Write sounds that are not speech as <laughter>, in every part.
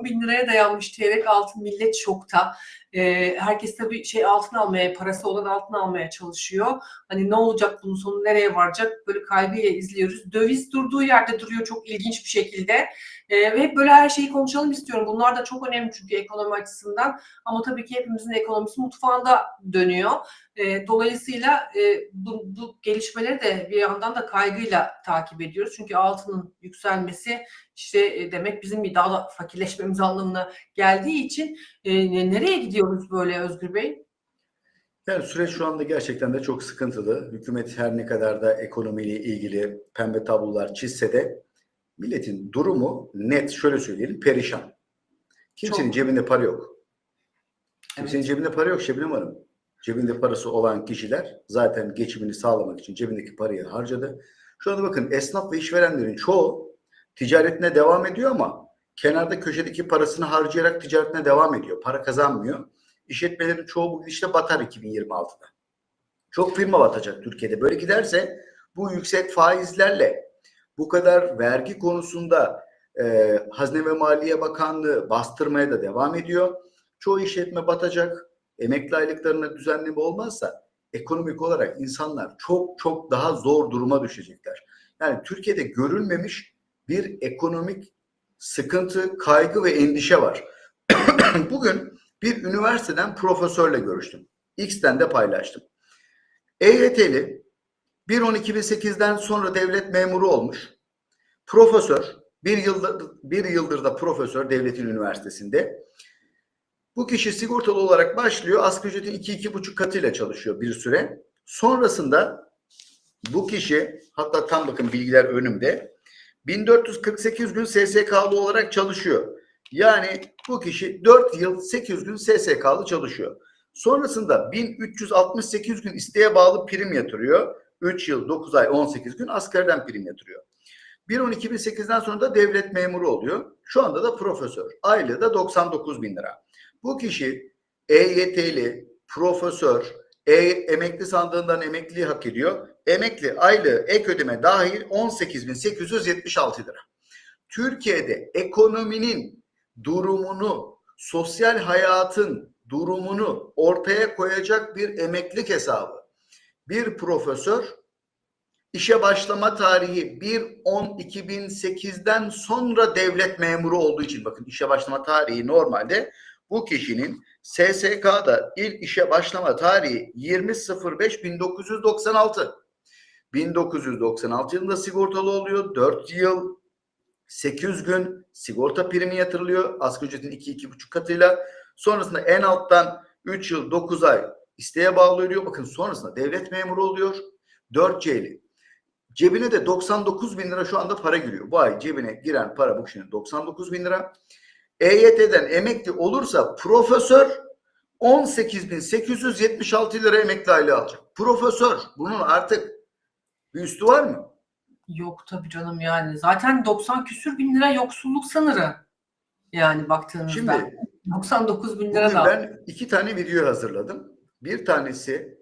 10 bin liraya dayanmış çeyrek altın millet şokta. Ee, herkes tabii şey altın almaya, parası olan altın almaya çalışıyor. Hani ne olacak bunun sonu nereye varacak böyle kaygıyla izliyoruz. Döviz durduğu yerde duruyor çok ilginç bir şekilde. Ee, ve hep böyle her şeyi konuşalım istiyorum. Bunlar da çok önemli çünkü ekonomi açısından. Ama tabii ki hepimizin ekonomisi mutfağında dönüyor. E, dolayısıyla e, bu, bu gelişmeleri de bir yandan da kaygıyla takip ediyoruz. Çünkü altının yükselmesi işte e, demek bizim bir daha da fakirleşmemiz <laughs> anlamına geldiği için e, nereye gidiyoruz böyle Özgür Bey? Yani süreç şu anda gerçekten de çok sıkıntılı. Hükümet her ne kadar da ekonomiyle ilgili pembe tablolar çizse de milletin durumu net şöyle söyleyelim perişan. Kimsenin Çok. cebinde para yok. Kimsenin cebinde para yok Şebnem Hanım. Cebinde parası olan kişiler zaten geçimini sağlamak için cebindeki parayı harcadı. Şu anda bakın esnaf ve işverenlerin çoğu ticaretine devam ediyor ama kenarda köşedeki parasını harcayarak ticaretine devam ediyor. Para kazanmıyor. İşletmelerin çoğu bu gidişle batar 2026'da. Çok firma batacak Türkiye'de. Böyle giderse bu yüksek faizlerle bu kadar vergi konusunda e, Hazine ve Maliye Bakanlığı bastırmaya da devam ediyor. Çoğu işletme batacak. Emekli aylıklarına düzenleme olmazsa ekonomik olarak insanlar çok çok daha zor duruma düşecekler. Yani Türkiye'de görülmemiş bir ekonomik sıkıntı, kaygı ve endişe var. <clears throat> Bugün bir üniversiteden profesörle görüştüm. X'ten de paylaştım. EYT'li 1-12-2008'den sonra devlet memuru olmuş. Profesör, bir yıldır, bir yıldır da profesör devletin üniversitesinde. Bu kişi sigortalı olarak başlıyor. Asgari ücretin 2-2,5 katıyla çalışıyor bir süre. Sonrasında bu kişi hatta tam bakın bilgiler önümde 1448 gün SSK'lı olarak çalışıyor. Yani bu kişi 4 yıl 800 gün SSK'lı çalışıyor. Sonrasında 1368 gün isteğe bağlı prim yatırıyor. 3 yıl 9 ay 18 gün askerden prim yatırıyor. 1-12-2008'den sonra da devlet memuru oluyor. Şu anda da profesör. Aylığı da 99 bin lira. Bu kişi EYT'li, profesör, e, emekli sandığından emekliliği hak ediyor. Emekli aylığı ek ödeme dahil 18.876 lira. Türkiye'de ekonominin durumunu, sosyal hayatın durumunu ortaya koyacak bir emeklilik hesabı. Bir profesör işe başlama tarihi 1-10-2008'den sonra devlet memuru olduğu için bakın işe başlama tarihi normalde bu kişinin SSK'da ilk işe başlama tarihi 20.05.1996. 1996 yılında sigortalı oluyor. 4 yıl 800 gün sigorta primi yatırılıyor. Asgari ücretin 2-2,5 katıyla. Sonrasında en alttan 3 yıl 9 ay isteğe bağlı ödüyor. Bakın sonrasında devlet memuru oluyor. 4 C'li. Cebine de 99 bin lira şu anda para giriyor. Bu ay cebine giren para bu kişinin 99 bin lira. EYT'den emekli olursa profesör 18.876 lira emekli aylığı alacak. Profesör. Bunun artık bir üstü var mı? Yok tabii canım yani. Zaten 90 küsür bin lira yoksulluk sınırı. Yani baktığınızda. Şimdi 99 bin lira da. ben iki tane video hazırladım. Bir tanesi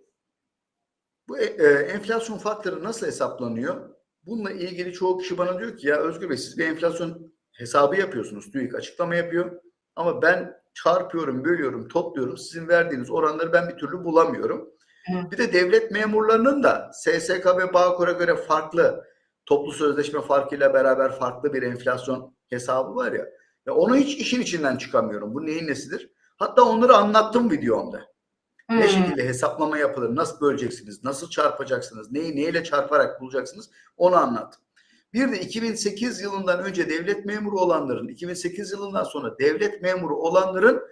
bu e, e, enflasyon faktörü nasıl hesaplanıyor? Bununla ilgili çoğu kişi bana diyor ki ya Özgür Bey siz bir enflasyon hesabı yapıyorsunuz. TÜİK açıklama yapıyor. Ama ben çarpıyorum, bölüyorum, topluyorum. Sizin verdiğiniz oranları ben bir türlü bulamıyorum. Hı. Bir de devlet memurlarının da SSK ve Bağkur'a göre farklı toplu sözleşme farkıyla beraber farklı bir enflasyon hesabı var ya. Ya onu hiç işin içinden çıkamıyorum. Bu neyin nesidir? Hatta onları anlattım videomda. Ne Hmm. şekilde hesaplama yapılır, nasıl böleceksiniz, nasıl çarpacaksınız, neyi neyle çarparak bulacaksınız onu anlattım. Bir de 2008 yılından önce devlet memuru olanların, 2008 yılından sonra devlet memuru olanların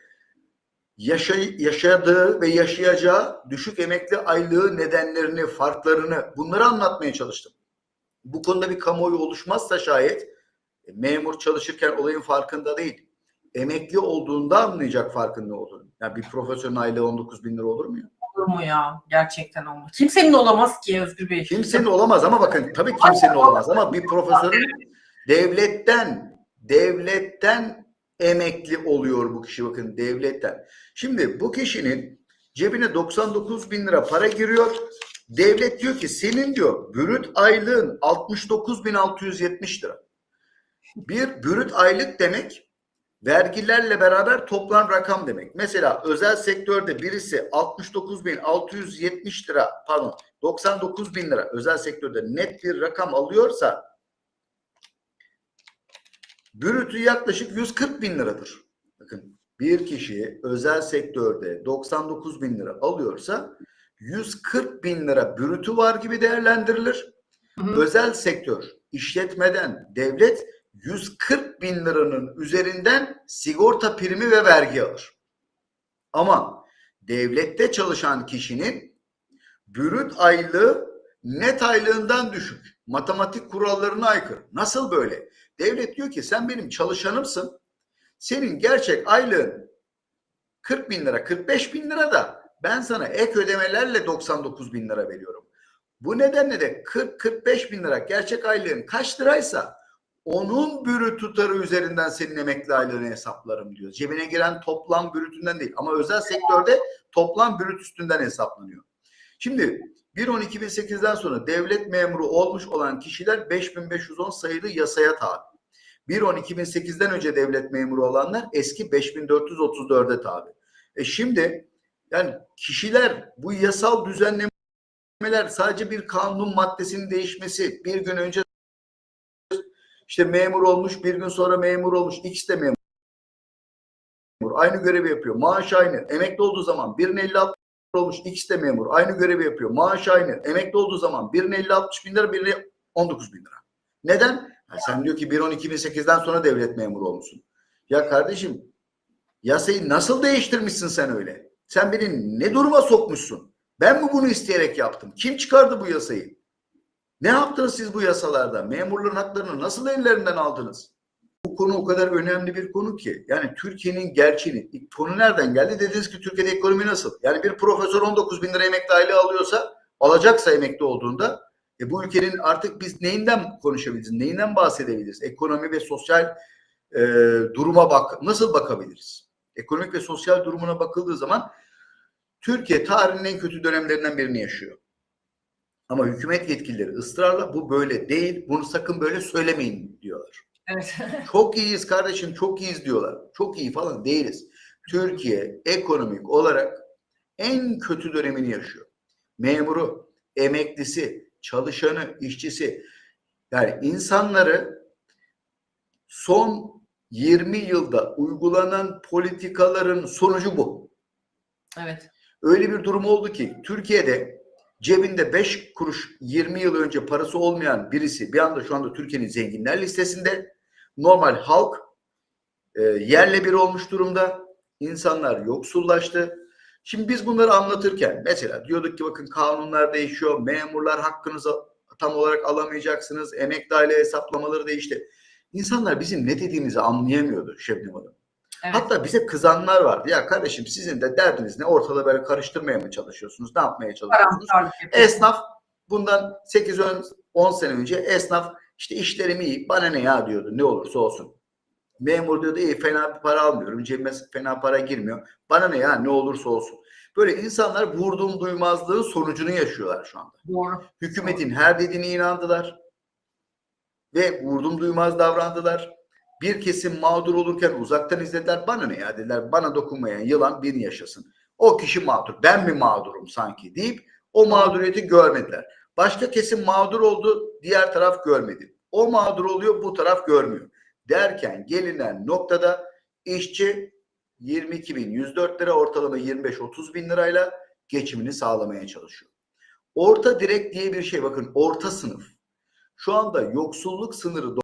yaşay yaşadığı ve yaşayacağı düşük emekli aylığı nedenlerini, farklarını bunları anlatmaya çalıştım. Bu konuda bir kamuoyu oluşmazsa şayet e, memur çalışırken olayın farkında değil. Emekli olduğunda anlayacak farkında olur. Yani bir profesörün aylığı 19 bin lira olur mu ya? Olur mu ya? Gerçekten olmaz. Kimsenin olamaz ki Özgür Bey. Kimsenin olamaz ama bakın tabii kimsenin olamaz ama bir profesörün devletten devletten emekli oluyor bu kişi bakın devletten. Şimdi bu kişinin cebine 99 bin lira para giriyor. Devlet diyor ki senin diyor bürüt aylığın 69.670 lira. Bir bürüt aylık demek vergilerle beraber toplam rakam demek. Mesela özel sektörde birisi 69.670 lira pardon 99 bin lira özel sektörde net bir rakam alıyorsa bürütü yaklaşık 140 bin liradır. Bakın bir kişi özel sektörde 99 bin lira alıyorsa 140 bin lira bürütü var gibi değerlendirilir. Hı hı. Özel sektör işletmeden devlet 140 bin liranın üzerinden sigorta primi ve vergi alır. Ama devlette çalışan kişinin bürüt aylığı net aylığından düşük. Matematik kurallarına aykırı. Nasıl böyle? Devlet diyor ki sen benim çalışanımsın. Senin gerçek aylığın 40 bin lira, 45 bin lira da ben sana ek ödemelerle 99 bin lira veriyorum. Bu nedenle de 40-45 bin lira gerçek aylığın kaç liraysa onun bürüt tutarı üzerinden senin emekli aylığını hesaplarım diyor. Cebine giren toplam bürütünden değil ama özel sektörde toplam bürüt üstünden hesaplanıyor. Şimdi 1.12.2008'den sonra devlet memuru olmuş olan kişiler 5510 sayılı yasaya tabi. 1.12.2008'den önce devlet memuru olanlar eski 5434'e tabi. E şimdi yani kişiler bu yasal düzenlemeler sadece bir kanun maddesinin değişmesi bir gün önce işte memur olmuş bir gün sonra memur olmuş X de memur. Aynı görevi yapıyor maaş aynı emekli olduğu zaman birine 56 olmuş X de memur. Aynı görevi yapıyor maaş aynı emekli olduğu zaman birine 50 60 bin lira birine 19 bin lira. Neden? Ha, sen diyor ki 1-12-2008'den sonra devlet memuru olmuşsun. Ya kardeşim yasayı nasıl değiştirmişsin sen öyle? Sen beni ne duruma sokmuşsun? Ben mi bunu isteyerek yaptım? Kim çıkardı bu yasayı ne yaptınız siz bu yasalarda? Memurların haklarını nasıl ellerinden aldınız? Bu konu o kadar önemli bir konu ki. Yani Türkiye'nin gerçeğini, konu nereden geldi? Dediniz ki Türkiye'de ekonomi nasıl? Yani bir profesör 19 bin lira emekli aylığı alıyorsa, alacaksa emekli olduğunda, e bu ülkenin artık biz neyinden konuşabiliriz, neyinden bahsedebiliriz? Ekonomi ve sosyal e, duruma bak, nasıl bakabiliriz? Ekonomik ve sosyal durumuna bakıldığı zaman Türkiye tarihinin en kötü dönemlerinden birini yaşıyor. Ama hükümet yetkilileri ısrarla bu böyle değil, bunu sakın böyle söylemeyin diyorlar. Evet. <laughs> <laughs> Çok iyiyiz kardeşim, çok iyiyiz diyorlar. Çok iyi falan değiliz. Türkiye ekonomik olarak en kötü dönemini yaşıyor. Memuru, emeklisi, çalışanı, işçisi yani insanları son 20 yılda uygulanan politikaların sonucu bu. evet. Öyle bir durum oldu ki Türkiye'de cebinde 5 kuruş 20 yıl önce parası olmayan birisi bir anda şu anda Türkiye'nin zenginler listesinde normal halk e, yerle bir olmuş durumda. İnsanlar yoksullaştı. Şimdi biz bunları anlatırken mesela diyorduk ki bakın kanunlar değişiyor, memurlar hakkınızı tam olarak alamayacaksınız, emekli aile hesaplamaları değişti. İnsanlar bizim ne dediğimizi anlayamıyordu Şebnem Hanım. Evet. Hatta bize kızanlar vardı. Ya kardeşim sizin de derdiniz ne? Ortalığı böyle karıştırmaya mı çalışıyorsunuz? Ne yapmaya çalışıyorsunuz? Yapıyor. Esnaf bundan 8-10 sene önce esnaf işte işlerim iyi bana ne ya diyordu ne olursa olsun. Memur diyordu iyi fena bir para almıyorum cebime fena para girmiyor. Bana ne ya ne olursa olsun. Böyle insanlar vurduğum duymazlığın sonucunu yaşıyorlar şu anda. Doğru. Hükümetin her dediğine inandılar ve vurdum duymaz davrandılar. Bir kesim mağdur olurken uzaktan izlediler. Bana ne ya dediler. Bana dokunmayan yılan bin yaşasın. O kişi mağdur. Ben mi mağdurum sanki deyip o mağduriyeti görmediler. Başka kesim mağdur oldu. Diğer taraf görmedi. O mağdur oluyor. Bu taraf görmüyor. Derken gelinen noktada işçi 22.104 lira ortalama 25-30 bin lirayla geçimini sağlamaya çalışıyor. Orta direk diye bir şey bakın orta sınıf. Şu anda yoksulluk sınırı